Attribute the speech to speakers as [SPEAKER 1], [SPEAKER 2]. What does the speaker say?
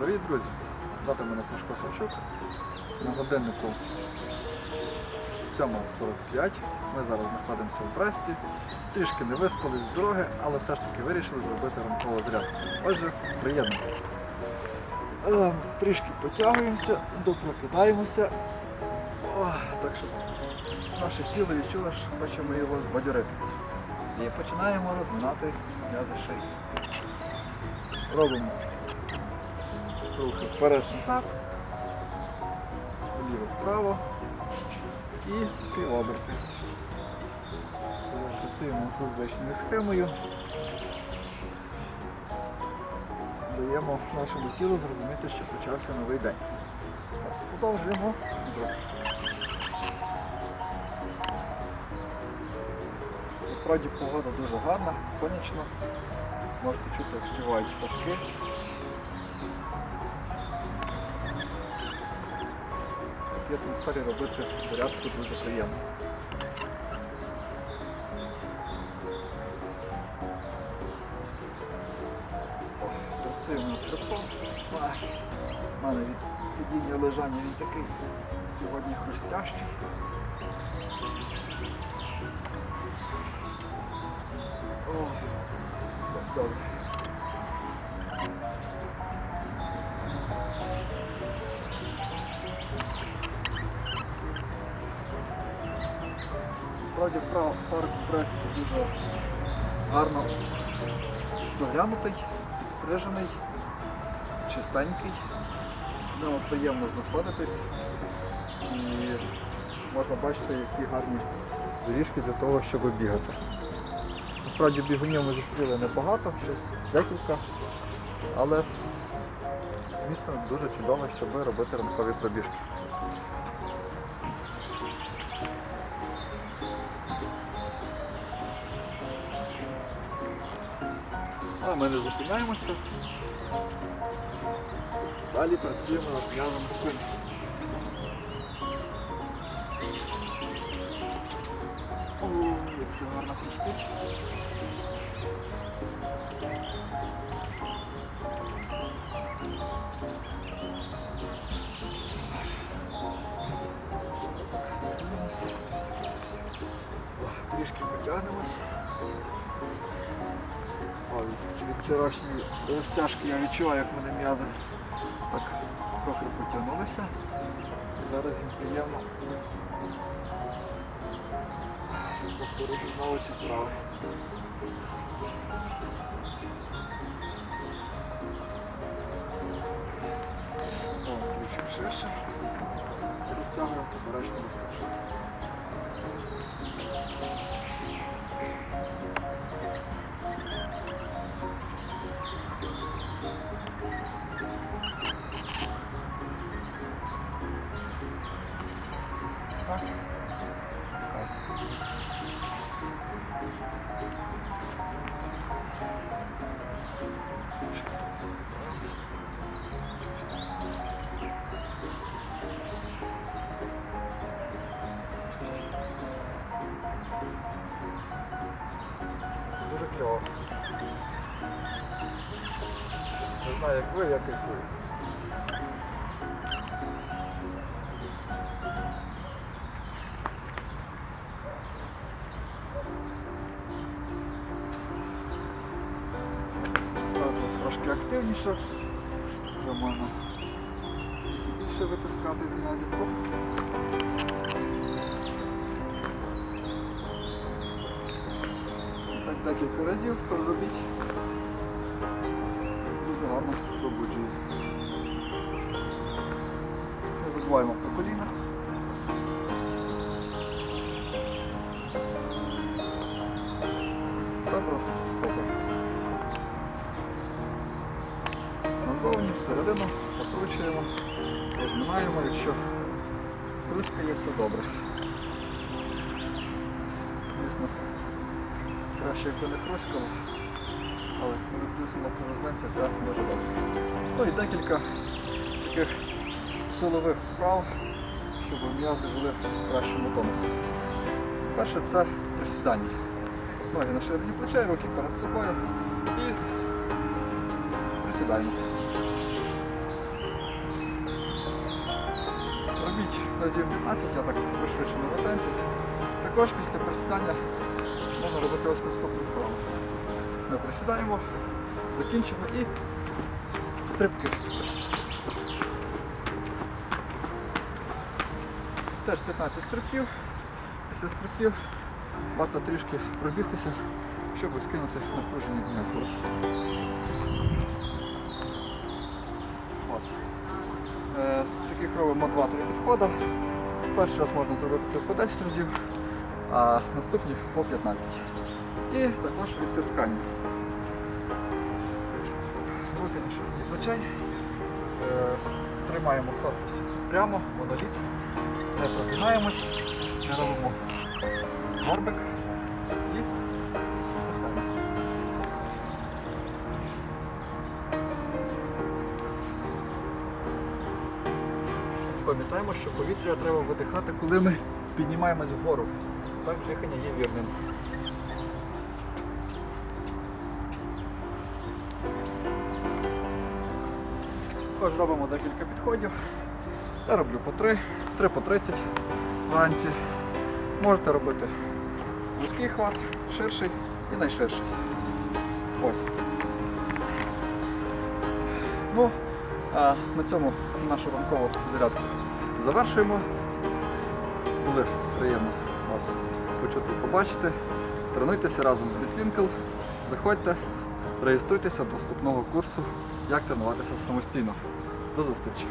[SPEAKER 1] Привіт, друзі! Звати мене Сашко Савчук. На годиннику 7.45. Ми зараз знаходимося в Бресті. Трішки не виспались з дороги, але все ж таки вирішили зробити ранкову зарядку. Отже, приєднуйтесь. Е, Трішки потягуємося, допрокидаємося. О, так що наше тіло відчуло, що хочемо його збадьорити. І починаємо розминати м'язи шиї. Робимо рухи вперед-назад, вліво-вправо і півоберти. Працюємо за звичною схемою. Даємо нашому тілу зрозуміти, що почався новий день. Продовжуємо. Насправді погода дуже гарна, сонячно. Можете чути, як співають пташки. Такій атмосфері робити зарядку дуже приємно. Працюємо хребтом. У мене від сидіння лежання він такий сьогодні хрустящий. О, так добре. Справді пра- парк в Бресті дуже гарно доглянутий, стрижений, чистенький. В ньому приємно знаходитись і можна бачити, які гарні доріжки для того, щоб бігати. Насправді бігунів ми зустріли небагато, щось декілька, але місце дуже чудове, щоб робити ранкові пробіжки. Але ми не зупиняємося. Далі працюємо над м'язами спини. О, як все гарно хрустить. Вчорашньої розтяжки я відчуваю, як мене м'язи так трохи потягнулися. Зараз їм приємно повторити знову ці вправи. Трішки ширше. Розтягуємо поперечну розтяжку. Кльово. Не знаю, як ви, я кайфую. Так, от трошки активніше. Вже можна більше витискати з м'язів. Декілька разів проробіть. Дуже гарно пробуджує. Не забуваємо про коліна. Та стопи. Назовні, всередину покручуємо, розминаємо, якщо хрускає, це добре. Звісно, краще як не хруськало, але коли хрустнуло порозменця, це дуже добре. Ну і декілька таких силових вправ, щоб м'язи були в кращому тонусі. Перше це присідання. Ноги на ширині плечей, руки перед собою і присідаємо. Робіть разів 15, я так пришвидшеному темпі. Також після присідання можна робити ось наступну вправу. Ми присідаємо, закінчимо і стрибки. Теж 15 стрибків. Після стрибків варто трішки пробігтися, щоб скинути напруження з м'яса. Е, таких робимо 2-3 підходи. Перший раз можна зробити по 10 разів, а наступні по 15. І також відтискання. На ширині плечей. Е, Тримаємо корпус прямо, моноліт. Не пробігаємось, не робимо горбик і відтискаємось. Пам'ятаємо, що повітря треба видихати, коли ми піднімаємось вгору. Так дихання є вірним. Також робимо декілька підходів. Я роблю по 3, 3 по 30 вранці. Можете робити вузький хват, ширший і найширший. Ось. Ну, а на цьому нашу ранкову зарядку завершуємо. Буде приємно вас почути і побачити. Тренуйтеся разом з Bitwinkle. Заходьте, реєструйтеся до вступного курсу, як тренуватися самостійно. До зустрічі!